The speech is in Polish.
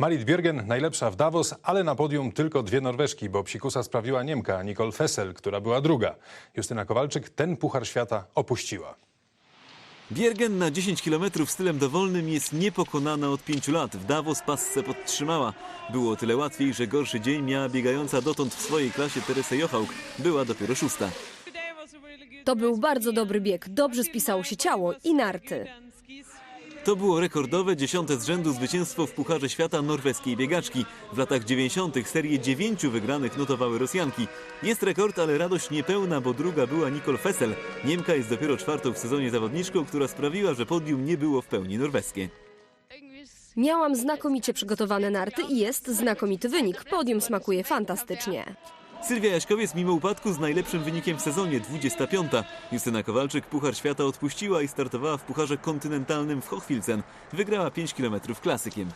Marit Björgen najlepsza w Davos, ale na podium tylko dwie Norweżki, bo psikusa sprawiła Niemka Nicole Fessel, która była druga. Justyna Kowalczyk ten Puchar Świata opuściła. Biergen na 10 km stylem dowolnym jest niepokonana od 5 lat. W Davos pasce podtrzymała. Było o tyle łatwiej, że gorszy dzień miała biegająca dotąd w swojej klasie Teresa Jochałk. Była dopiero szósta. To był bardzo dobry bieg, dobrze spisało się ciało i narty. To było rekordowe dziesiąte z rzędu zwycięstwo w Pucharze Świata norweskiej biegaczki. W latach 90. serię dziewięciu wygranych notowały Rosjanki. Jest rekord, ale radość niepełna, bo druga była Nicole Fessel. Niemka jest dopiero czwartą w sezonie zawodniczką, która sprawiła, że podium nie było w pełni norweskie. Miałam znakomicie przygotowane narty i jest znakomity wynik. Podium smakuje fantastycznie. Sylwia Jaśkowiec mimo upadku z najlepszym wynikiem w sezonie 25. Justyna Kowalczyk Puchar Świata odpuściła i startowała w Pucharze Kontynentalnym w Hochfilzen. Wygrała 5 km klasykiem.